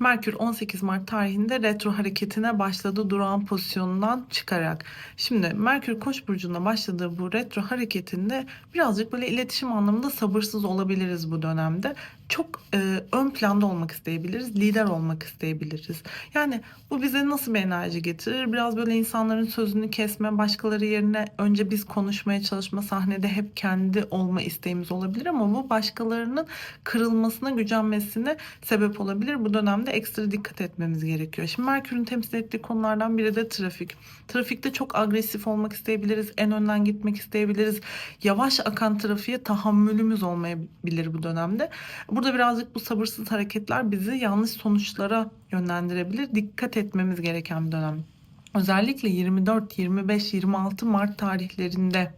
Merkür 18 Mart tarihinde retro hareketine başladı durağan pozisyonundan çıkarak. Şimdi Merkür Koç burcunda başladığı bu retro hareketinde birazcık böyle iletişim anlamında sabırsız olabiliriz bu dönemde. Çok e, ön planda olmak isteyebiliriz, lider olmak isteyebiliriz. Yani bu bize nasıl bir enerji getirir? Biraz böyle insanların sözünü kesme, başkaları yerine önce biz konuşmaya çalışma, sahnede hep kendi olma isteğimiz olabilir ama bu başkalarının kırılmasına, gücenmesine sebep olabilir. Bu dönemde ekstra dikkat etmemiz gerekiyor. Şimdi Merkür'ün temsil ettiği konulardan biri de trafik. Trafikte çok agresif olmak isteyebiliriz, en önden gitmek isteyebiliriz. Yavaş akan trafiğe tahammülümüz olmayabilir bu dönemde. Burada birazcık bu sabırsız hareketler bizi yanlış sonuçlara yönlendirebilir. Dikkat etmemiz gereken bir dönem. Özellikle 24, 25, 26 Mart tarihlerinde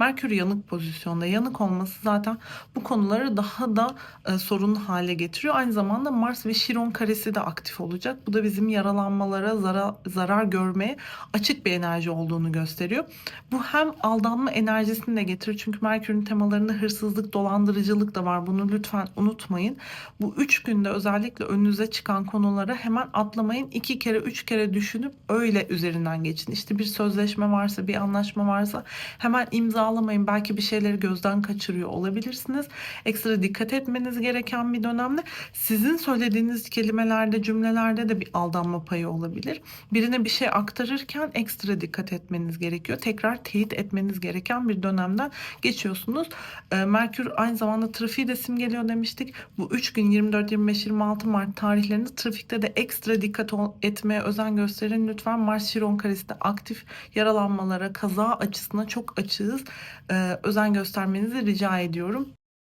Merkür yanık pozisyonda. Yanık olması zaten bu konuları daha da e, sorunlu hale getiriyor. Aynı zamanda Mars ve Şiron karesi de aktif olacak. Bu da bizim yaralanmalara, zarar, zarar görmeye açık bir enerji olduğunu gösteriyor. Bu hem aldanma enerjisini de getirir. Çünkü Merkür'ün temalarında hırsızlık, dolandırıcılık da var. Bunu lütfen unutmayın. Bu üç günde özellikle önünüze çıkan konulara hemen atlamayın. İki kere, üç kere düşünüp öyle üzerinden geçin. İşte bir sözleşme varsa, bir anlaşma varsa hemen imzalamayın. Belki bir şeyleri gözden kaçırıyor olabilirsiniz. Ekstra dikkat etmeniz gereken bir dönemde sizin söylediğiniz kelimelerde, cümlelerde de bir aldanma payı olabilir. Birine bir şey aktarırken ekstra dikkat etmeniz gerekiyor. Tekrar teyit etmeniz gereken bir dönemden geçiyorsunuz. Ee, Merkür aynı zamanda trafiği de simgeliyor demiştik. Bu 3 gün 24, 25, 26 Mart tarihlerinde trafikte de ekstra dikkat etmeye özen gösterin. Lütfen Mars Şiron karesi de aktif yaralanmalara, kaza açısına çok açığız. Ee, özen göstermenizi rica ediyorum.